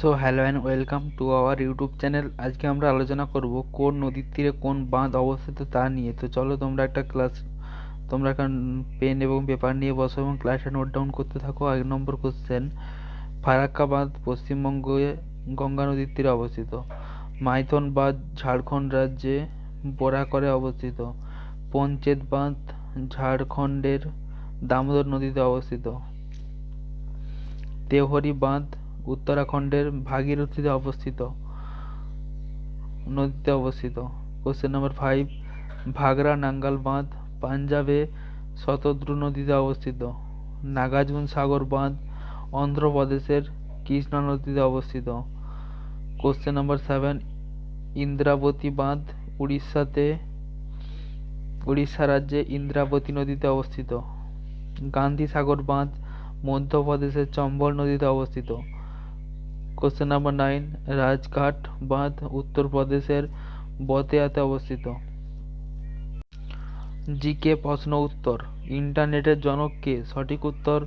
So hello and welcome to our YouTube channel আজকে আমরা আলোচনা করব কোন নদীর তীরে কোন বাঁধ অবস্থিত তা নিয়ে। তো চলো তোমরা একটা ক্লাস তোমরা একটা পেন এবং পেপার নিয়ে বসো এবং ক্লাসটা নোট ডাউন করতে থাকো। এক নম্বর কোশ্চেন ফারাক্কা বাঁধ পশ্চিমবঙ্গে গঙ্গা নদীর তীরে অবস্থিত। মাইথন বাঁধ ঝাড়খণ্ড রাজ্যে বোরাকরে অবস্থিত। পঞ্চেত বাঁধ ঝাড়খণ্ডের দামোদর নদীতে অবস্থিত। দেওহরি বাঁধ উত্তরাখণ্ডের ভাগীরথীতে অবস্থিত। নদীতে অবস্থিত। Question number five Bhakra Nangal বাঁধ, পাঞ্জাবে শতদ্রু নদীতে অবস্থিত। নাগার্জুন সাগর বাঁধ, অন্ধ্রপ্রদেশের কৃষ্ণা নদীতে অবস্থিত। কোশ্চেন নাম্বার সেভেন ইন্দ্রাবতী বাঁধ, উড়িষ্যাতে, উড়িষ্যা রাজ্যে ইন্দ্রাবতী নদীতে অবস্থিত। গান্ধী সাগর বাঁধ, মধ্যপ্রদেশের চম্বল নদীতে অবস্থিত। কোশ্চেন নাম্বার নাইন রাজঘাট বাঁধ উত্তরপ্রদেশের বতেয়াতে অবস্থিত। জিকে প্রশ্ন উত্তর ইন্টারনেটের জনক কে? সঠিক উত্তর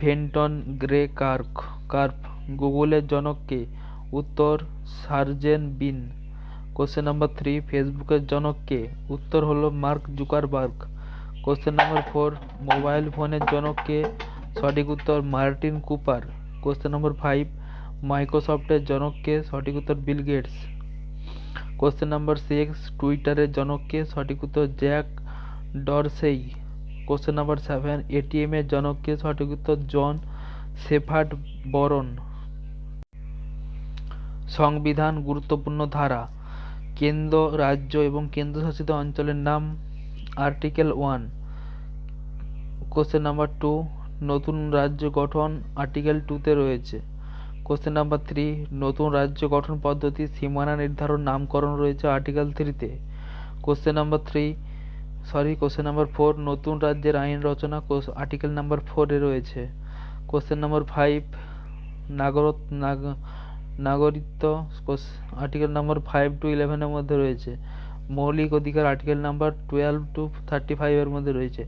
ভেন্টন গ্রে কার্ক কার্প গুগলের জনক কে? উত্তর Sergey Brin question number three ফেসবুকের জনক কে? উত্তর হলো Mark Zuckerberg question number four mobile ফোনের জনক কে? সঠিক উত্তর Martin Cooper question number five মাইক্রোসফটের জনক কে সঠিক উত্তর Bill Gates. Question number six টুইটারের জনক কে সঠিক উত্তর Jack Dorsey. Question number seven ATM এর জনক সঠিক উত্তর জন শেফার্ড বরন। সংবিধান গুরুত্বপূর্ণ ধারা। কেন্দ্র, রাজ্য এবং কেন্দ্রশাসিত অঞ্চলের নাম, article one. Question number two নতুন রাজ্য গঠন আর্টিকেল টুতে রয়েছে। কোশ্চেন নাম্বার থ্রি নতুন রাজ্য গঠন পদ্ধতি, সীমানা নির্ধারণ, নামকরণ রয়েছে আর্টিকেল থ্রিতে question number three sorry question number four নতুন রাজ্যের আইন রচনা আর্টিকেল নাম্বার ফোরে রয়েছে। কোশ্চেন নাম্বার ফাইভ নাগরত নাগরিকত্ব আর্টিকেল নাম্বার ফাইভ টু ইলেভেনের মধ্যে রয়েছে। মৌলিক অধিকার article number twelve to thirty ফাইভের মধ্যে রয়েছে।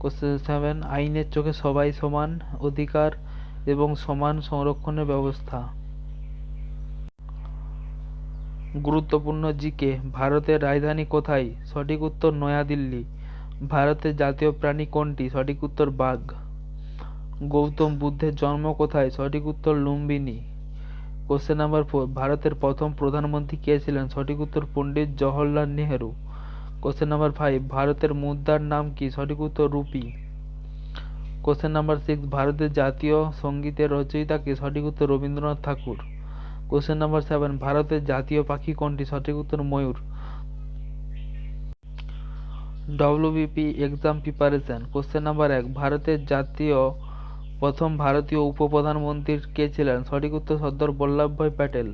কোশ্চেন সেভেন আইনের চোখে সবাই সমান অধিকার এবং সমান সংরক্ষণের ব্যবস্থা। গুরুত্বপূর্ণ জিকে, ভারতের রাজধানী কোথায়? সঠিক উত্তর নয়াদিল্লি। ভারতের জাতীয় প্রাণী কোনটি? সঠিক উত্তর বাঘ। গৌতম বুদ্ধের জন্ম কোথায়? সঠিক উত্তর লুম্বিনী। কোশ্চেন নাম্বার ফোর ভারতের প্রথম প্রধানমন্ত্রী কে ছিলেন? সঠিক উত্তর Pandit Jawaharlal Nehru. Question number five ভারতের মুদ্রার নাম কি? সঠিক উত্তর রুপি। কোশ্চেন নাম্বার সিক্স ভারতের জাতীয় সঙ্গীতের রচয়িতা কে সঠিক উত্তর Rabindranath Thakur question number seven ভারতের জাতীয় পাখি কোনটি সঠিক উত্তর ময়ূর WBP exam preparation question number এক ভারতের জাতীয় প্রথম ভারতীয় উপপ্রধানমন্ত্রী কে ছিলেন সঠিক উত্তর Sardar Vallabhbhai Patel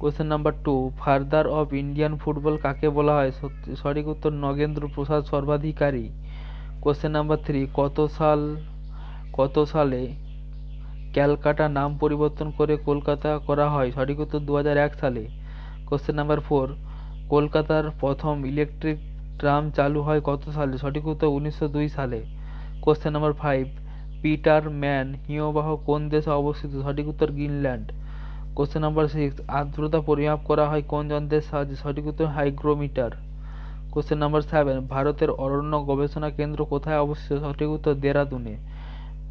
question number two father of Indian football কাকে বলা হয় সঠিক উত্তর Nagendra Prasad Sarbadhikari question number three কত সাল কত সালে ক্যালকাটা নাম পরিবর্তন করে কলকাতা করা হয়? সঠিক উত্তর দু এক সালে। কোশ্চেন নাম্বার ফোর কলকাতার প্রথম ইলেকট্রিক ট্রাম চালু হয় কত সালে? সঠিক উত্তর উনিশশো দুই সালে। Question number five Petermann হিমবাহ কোন দেশে অবস্থিত? সঠিক উত্তর গ্রিনল্যান্ড। কোশ্চেন নাম্বার সিক্স আর্দ্রতা পরিমাপ করা হয় কোন যন্ত্রের সাহায্যে? সঠিক উত্তর হাইগ্রোমিটার। কোশ্চেন নাম্বার সেভেন ভারতের অরণ্য গবেষণা কেন্দ্র কোথায় অবস্থিত? সঠিক উত্তর দেরাদুনে।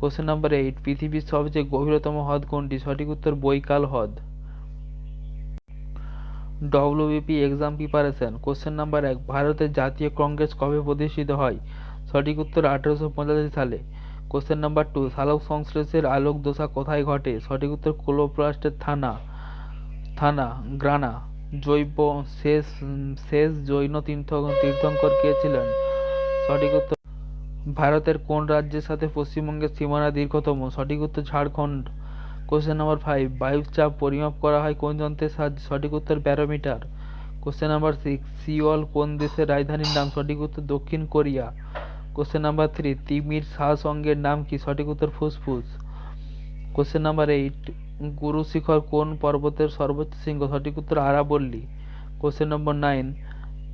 কোশ্চেন নাম্বার এইট পৃথিবীর সবচেয়ে গভীরতম হ্রদ কোনটি? সঠিক উত্তর বৈকাল হ্রদ। WBP exam preparation question number এক, ভারতের জাতীয় কংগ্রেস কবে প্রতিষ্ঠিত হয়? সঠিক উত্তর আঠারোশো পঁচাশি সালে। কোশ্চেন নাম্বার টু সালোক সংশ্লেষের আলোক দশা কোথায় ঘটে? সঠিক উত্তর ক্লোপ্লাস্টের থানা থানা, গ্রানা। জৈব শেষ শেষ জৈন তীর্থ, তীর্থঙ্কর কে ছিলেন? সঠিক উত্তর ভারতের কোন রাজ্যের সাথে পশ্চিমবঙ্গের সীমানা দীর্ঘতম? সঠিক উত্তর ঝাড়খণ্ড। কোশ্চেন নাম্বার ফাইভ বায়ুর চাপ পরিমাপ করা হয় কোন যন্ত্রের সাহায্যে? সঠিক উত্তর barometer. Question number six Seoul কোন দেশের রাজধানীর নাম? সঠিক উত্তর দক্ষিণ কোরিয়া। কোশ্চেন নাম্বার থ্রি তিমির অঙ্গের নাম কি? সঠিক উত্তর ফুসফুস। কোশ্চেন নাম্বার এইট গুরু শিখর কোন পর্বতের সর্বোচ্চ শৃঙ্গ? সঠিক উত্তর আরাবল্লী। কোশ্চেন নম্বর নাইন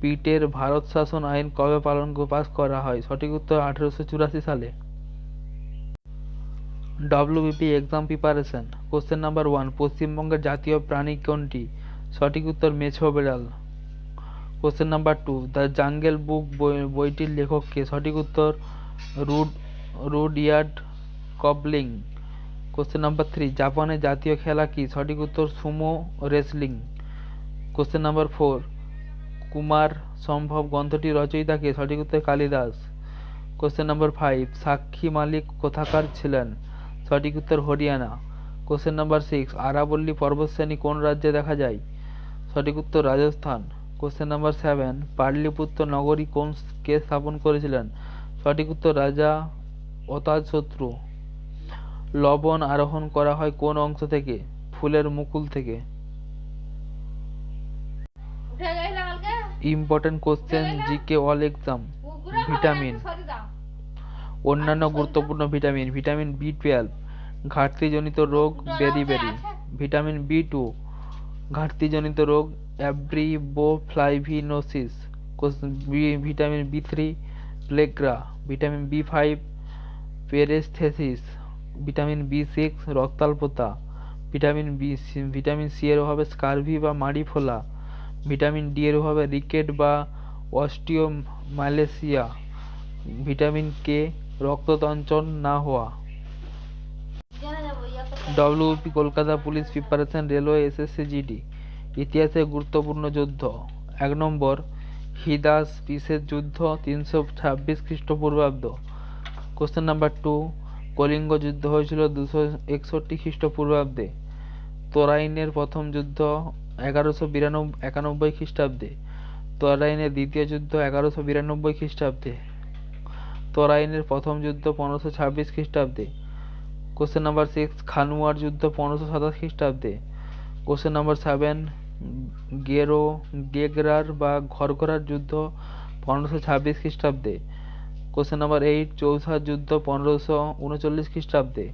পিটের ভারত শাসন আইন কবে পালন পাস করা হয়? সঠিক উত্তর আঠেরোশো চুরাশি সালে। WBP exam preparation question number one পশ্চিমবঙ্গের জাতীয় প্রাণী কোনটি? সঠিক উত্তর মেছো বেড়াল। Question number two the Jungle Book বইটির লেখক কে? সঠিক উত্তর Rud Rudyard Kipling. Question number three জাপানের জাতীয় খেলা কি? সঠিক উত্তর sumo wrestling. Question number four Kumar Sambhav গ্রন্থটির রচয়িতা কে সঠিক উত্তর কালিদাস। কোশ্চেন নাম্বার ফাইভ সাক্ষী মালিক কোথাকার ছিলেন? সঠিক উত্তর হরিয়ানা। কোশ্চেন নাম্বার সিক্স আরাবল্লী পর্বতশ্রেণী কোন রাজ্যে দেখা যায়? সঠিক উত্তর Rajasthan. Question number seven Pataliputra নগরী কোন কে স্থাপন করেছিলেন? সঠিক উত্তর রাজা অতাজশত্রু। লবণ আরোহণ করা হয় কোন অংশ থেকে? ফুলের মুকুল থেকে। Important question GK all exam vitamin অন্যান্য গুরুত্বপূর্ণ ভিটামিন ভিটামিন বি টুয়েলভ ঘাটতিজনিত রোগ বেরি ভিটামিন বি টু ঘাটতিজনিত রোগ ariboflavinosis vitamin B three pellagra vitamin B five paresthesia vitamin B six রক্তাল্পতা vitamin B vitamin C এর অভাবে স্কারভি বা মাড়ি ফোলা ভিটামিন ডি এর অভাবে রিকেট বা অস্টিওমালেসিয়া ভিটামিন কে রক্ততঞ্চন না হওয়া। WP Kolkata police preparation railway SSC GD ইতিহাসে গুরুত্বপূর্ণ যুদ্ধ। এক নম্বর, হিদাস পিসের যুদ্ধ, তিনশো ছাব্বিশ খ্রিস্টপূর্বাব্দ। কোশ্চেন নাম্বার টু কলিঙ্গ যুদ্ধ হয়েছিল দুশো একষট্টি খ্রিস্টপূর্বাব্দে। তরাইনের প্রথম যুদ্ধ এগারোশো বিরানব্বই, একানব্বই খ্রিস্টাব্দে। তরাইনের দ্বিতীয় যুদ্ধ এগারোশো বিরানব্বই খ্রিস্টাব্দে। তরাইনের প্রথম যুদ্ধ পনেরোশো ছাব্বিশ খ্রিস্টাব্দে। কোশ্চেন নাম্বার সিক্স, খানুয়ার যুদ্ধ পনেরোশো সাতাশ খ্রিস্টাব্দে। কোশ্চেন নাম্বার সেভেন, গেরো, গেগরার বা ঘরঘরার যুদ্ধ পনেরোশো ছাব্বিশ খ্রিস্টাব্দে। কোশ্চেন নাম্বার এইট, চৌসার যুদ্ধ পনেরোশো উনচল্লিশ খ্রিস্টাব্দে।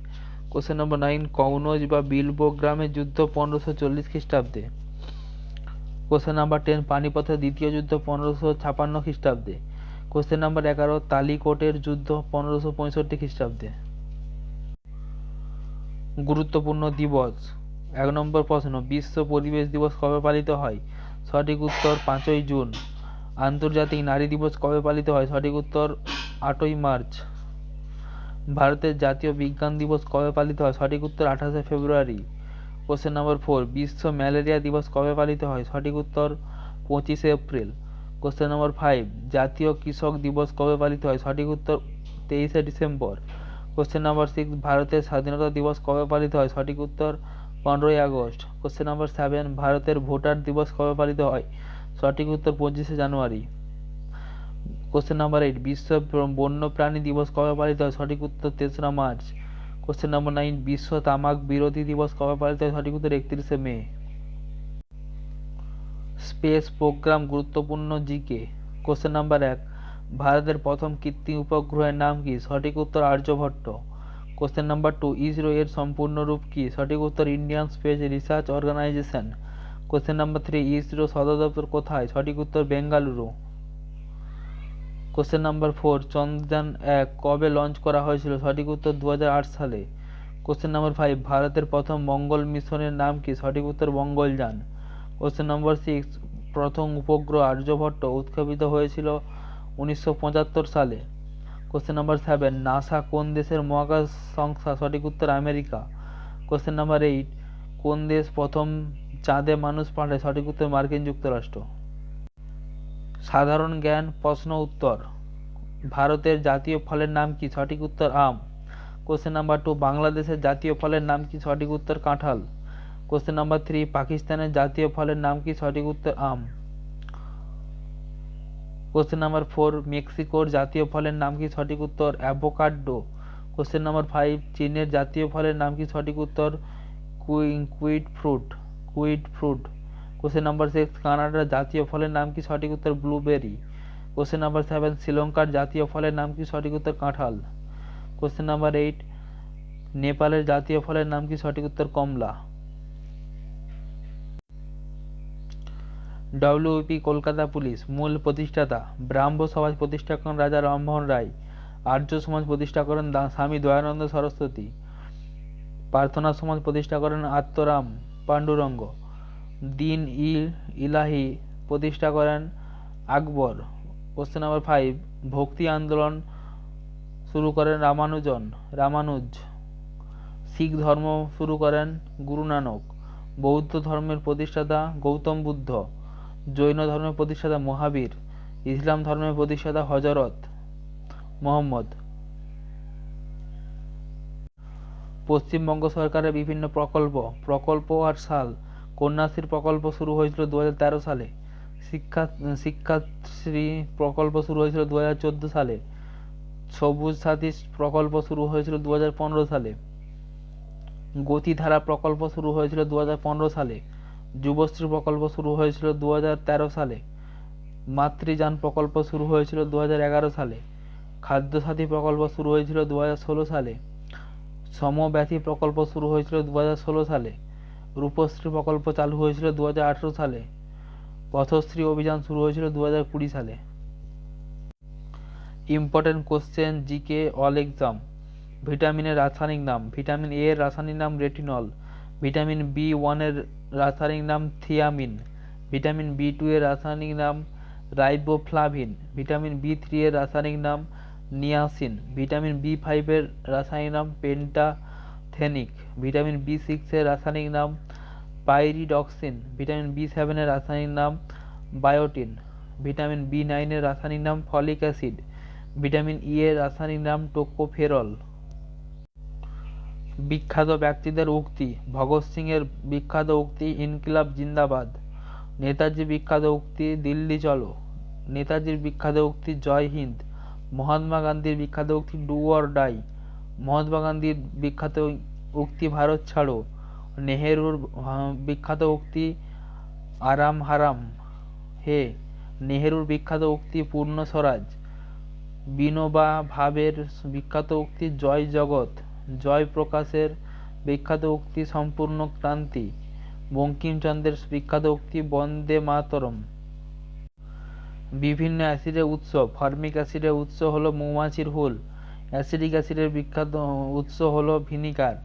কোশ্চেন নাম্বার নাইন, কনৌজ বা বিলবো গ্রামের যুদ্ধ পনেরোশো চল্লিশ খ্রিস্টাব্দে। কোশ্চেন নাম্বার টেন, পানিপথের দ্বিতীয় যুদ্ধ পনেরোশো ছাপান্ন খ্রিস্টাব্দে। কোশ্চেন নাম্বার এগারো, তালিকোটের যুদ্ধ পনেরোশো পঁয়ষট্টি খ্রিস্টাব্দে। গুরুত্বপূর্ণ দিবস, এক নম্বর প্রশ্ন, বিশ্ব পরিবেশ দিবস কবে পালিত হয়? সঠিক উত্তর, পাঁচই জুন। আন্তর্জাতিক নারী দিবস কবে পালিত হয়? সঠিক উত্তর, আটই মার্চ। ভারতের জাতীয় বিজ্ঞান দিবস কবে পালিত হয়? সঠিক উত্তর, আঠাশে ফেব্রুয়ারি। কোশ্চেন নাম্বার ফোর বিশ্ব ম্যালেরিয়া দিবস কবে পালিত হয়? সঠিক উত্তর, পঁচিশে এপ্রিল। কোশ্চেন নাম্বার ফাইভ জাতীয় কৃষক দিবস কবে পালিত হয়? সঠিক উত্তর, তেইশে ডিসেম্বর। কোশ্চেন নাম্বার সিক্স ভারতের স্বাধীনতা দিবস কবে পালিত হয়? সঠিক উত্তর, পনেরোই আগস্ট। কোশ্চেন নাম্বার সেভেন ভারতের ভোটার দিবস কবে পালিত হয়? সঠিক উত্তর, পঁচিশে জানুয়ারি। কোশ্চেন নাম্বার এইট বিশ্ব প্র- বন্যপ্রাণী দিবস কবে পালিত হয়? সঠিক উত্তর, তেসরা মার্চ। কোশ্চেন নাম্বার নাইন বিশ্ব তামাক বিরোধী দিবস কবে পালিত হয় সঠিক উত্তর একত্রিশে মে স্পেস প্রোগ্রাম গুরুত্বপূর্ণ জিকে কোশ্চেন নাম্বার এক ভারতের প্রথম কৃত্রিম উপগ্রহের নাম কি সঠিক উত্তর Aryabhata question number two ISRO এর সম্পূর্ণ রূপ কি সঠিক উত্তর Indian space research organisation question number three ISRO সদর দপ্তর কোথায় সঠিক উত্তর Bengaluru question number four Chandrayaan এক কবে লঞ্চ করা হয়েছিল? সঠিক উত্তর দু হাজার আট সালে। কোশ্চেন নাম্বার ফাইভ ভারতের প্রথম মঙ্গল মিশনের নাম কি? সঠিক উত্তর মঙ্গলযান কোশ্চেন নম্বর সিক্স প্রথম উপগ্রহ আর্যভট্ট উৎক্ষেপিত হয়েছিল উনিশশো পঁচাত্তর সালে। কোশ্চেন নাম্বার সেভেন নাসা কোন দেশের মহাকাশ সংস্থা? সঠিক উত্তর, আমেরিকা। কোশ্চেন নাম্বার এইট কোন দেশ প্রথম চাঁদে মানুষ পাঠায়? সঠিক উত্তর, মার্কিন যুক্তরাষ্ট্র। সাধারণ জ্ঞান, প্রশ্ন, উত্তর। ভারতের জাতীয় ফলের নাম কি? সঠিক উত্তর আম। কোশ্চেন নাম্বার টু বাংলাদেশের জাতীয় ফলের নাম কি? সঠিক উত্তর কাঁঠাল। কোশ্চেন নাম্বার থ্রি পাকিস্তানের জাতীয় ফলের নাম কি? সঠিক উত্তর আম। কোশ্চেন নাম্বার ফোর মেক্সিকোর জাতীয় ফলের নাম কি? সঠিক উত্তর অ্যাভোকাডো। কোশ্চেন নাম্বার ফাইভ চীনের জাতীয় ফলের নাম কি? সঠিক উত্তর kiwi fruit. Kiwi fruit. Question number six কানাডার জাতীয় ফলের নাম কি সঠিক উত্তর? ব্লুবেরি। কোশ্চেন নাম্বার সেভেন শ্রীলঙ্কার জাতীয় ফলের নাম কি সঠিক উত্তর? কাঁঠাল। কোশ্চেন নাম্বার এইট নেপালের জাতীয় ফলের নাম কি সঠিক উত্তর? কমলা। WP Kolkata police. মূল প্রতিষ্ঠাতা। ব্রাহ্ম সমাজ প্রতিষ্ঠা করেন রাজা রামমোহন রায়। আর্য সমাজ প্রতিষ্ঠা করেন স্বামী দয়ানন্দ সরস্বতী। প্রার্থনা সমাজ প্রতিষ্ঠা করেন আত্মরাম পাণ্ডুরঙ্গ। দিন ই ইলাহি প্রতিষ্ঠা করেন আকবর। কোশ্চেন নাম্বার ফাইভ ভক্তি আন্দোলন শুরু করেন রামানুজন, রামানুজ। শিখ ধর্ম শুরু করেন গুরু নানক। বৌদ্ধ ধর্মের প্রতিষ্ঠাতা গৌতম বুদ্ধ, জৈন ধর্মের প্রতিষ্ঠাতা মহাবীর, ইসলাম ধর্মের প্রতিষ্ঠাতা হজরত মোহাম্মদ। পশ্চিমবঙ্গ সরকারের বিভিন্ন প্রকল্প প্রকল্প আর সাল কন্যাশ্রী প্রকল্প শুরু হয়েছিল দু হাজার তেরো সালে। শিক্ষা, শিক্ষাশ্রী প্রকল্প শুরু হয়েছিল দুই হাজার চোদ্দ সালে। সবুজ সাথী প্রকল্প শুরু হয়েছিল দু হাজার পনেরো সালে। গতিধারা প্রকল্প শুরু হয়েছিল দু হাজার পনেরো সালে। যুবশ্রী প্রকল্প শুরু হয়েছিল দু হাজার তেরো সালে। মাতৃযান প্রকল্প শুরু হয়েছিল দু হাজার এগারো সালে। খাদ্যসাথী প্রকল্প শুরু হয়েছিল দু হাজার ষোলো সালে। সমব্যথী প্রকল্প শুরু হয়েছিল দু হাজার ষোলো সালে। রূপশ্রী প্রকল্প চালু হয়েছিল দু হাজার আঠেরো সালে। পথশ্রী অভিযান শুরু হয়েছিল দু হাজার কুড়ি সালে। Important question GK all exam ভিটামিনের রাসায়নিক নাম। ভিটামিন এ এর রাসায়নিক নাম রেটিনল ভিটামিন বি ওয়ানের রাসায়নিক নাম থিয়ামিন ভিটামিন বি টু এর রাসায়নিক নাম রাইবোফ্লাভিন ভিটামিন বি থ্রি এর রাসায়নিক নাম নিয়াসিন ভিটামিন বি ফাইভের রাসায়নিক নাম পেন্টাথেনিক ভিটামিন বি সিক্সের রাসায়নিক নাম পাইরিডক্সিন, ভিটামিন বি সেভেনের রাসায়নিক নাম বায়োটিন, ভিটামিন বি নাইনের রাসায়নিক নাম ফলিক অ্যাসিড, ভিটামিন ই এর রাসায়নিক নাম টোকোফেরল। বিখ্যাত ব্যক্তিদের উক্তি, ভগৎ সিং এর বিখ্যাত উক্তি, ইনকিলাব জিন্দাবাদ। নেতাজি বিখ্যাত উক্তি, দিল্লি চলো। নেতাজির বিখ্যাত উক্তি, জয় হিন্দ। মহাত্মা গান্ধীর বিখ্যাত উক্তি, ডু অর ডাই। মহাত্মা গান্ধীর বিখ্যাত উক্তি ভারত ছাড়ো। নেহেরুর বিখ্যাত উক্তি আরাম হারাম। হে, নেহেরুর বিখ্যাত উক্তি পূর্ণ স্বরাজ। বিনোবা ভাবের বিখ্যাত উক্তি জয় জগৎ। জয় প্রকাশের বিখ্যাত উক্তি সম্পূর্ণ ক্রান্তি। বঙ্কিমচন্দ্রের বিখ্যাত উক্তি বন্দে মাতরম। বিভিন্ন অ্যাসিডের উৎস, ফর্মিক অ্যাসিডের উৎস হলো মৌমাছির হুল। অ্যাসিডিক অ্যাসিডের বিখ্যাত উৎস হলো ভিনিগার।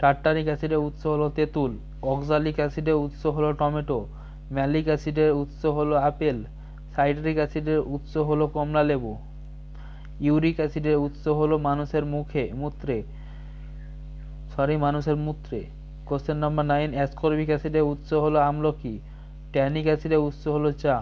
টার্টারিক অ্যাসিডের উৎস হলো তেঁতুল। অক্সালিক অ্যাসিডের উৎস হলো টমেটো। ম্যালিক অ্যাসিডের উৎস হলো আপেল। সাইট্রিক অ্যাসিডের উৎস হলো কমলালেবু ইউরিক অ্যাসিডের উৎস হলো মানুষের মুখে, মূত্রে। সরি, মানুষের মূত্রে। কোশ্চেন নাম্বার নাইন, অ্যাসকর্বিক অ্যাসিডের উৎস হলো আমলকি। ট্যানিক অ্যাসিডের উৎস হলো চা।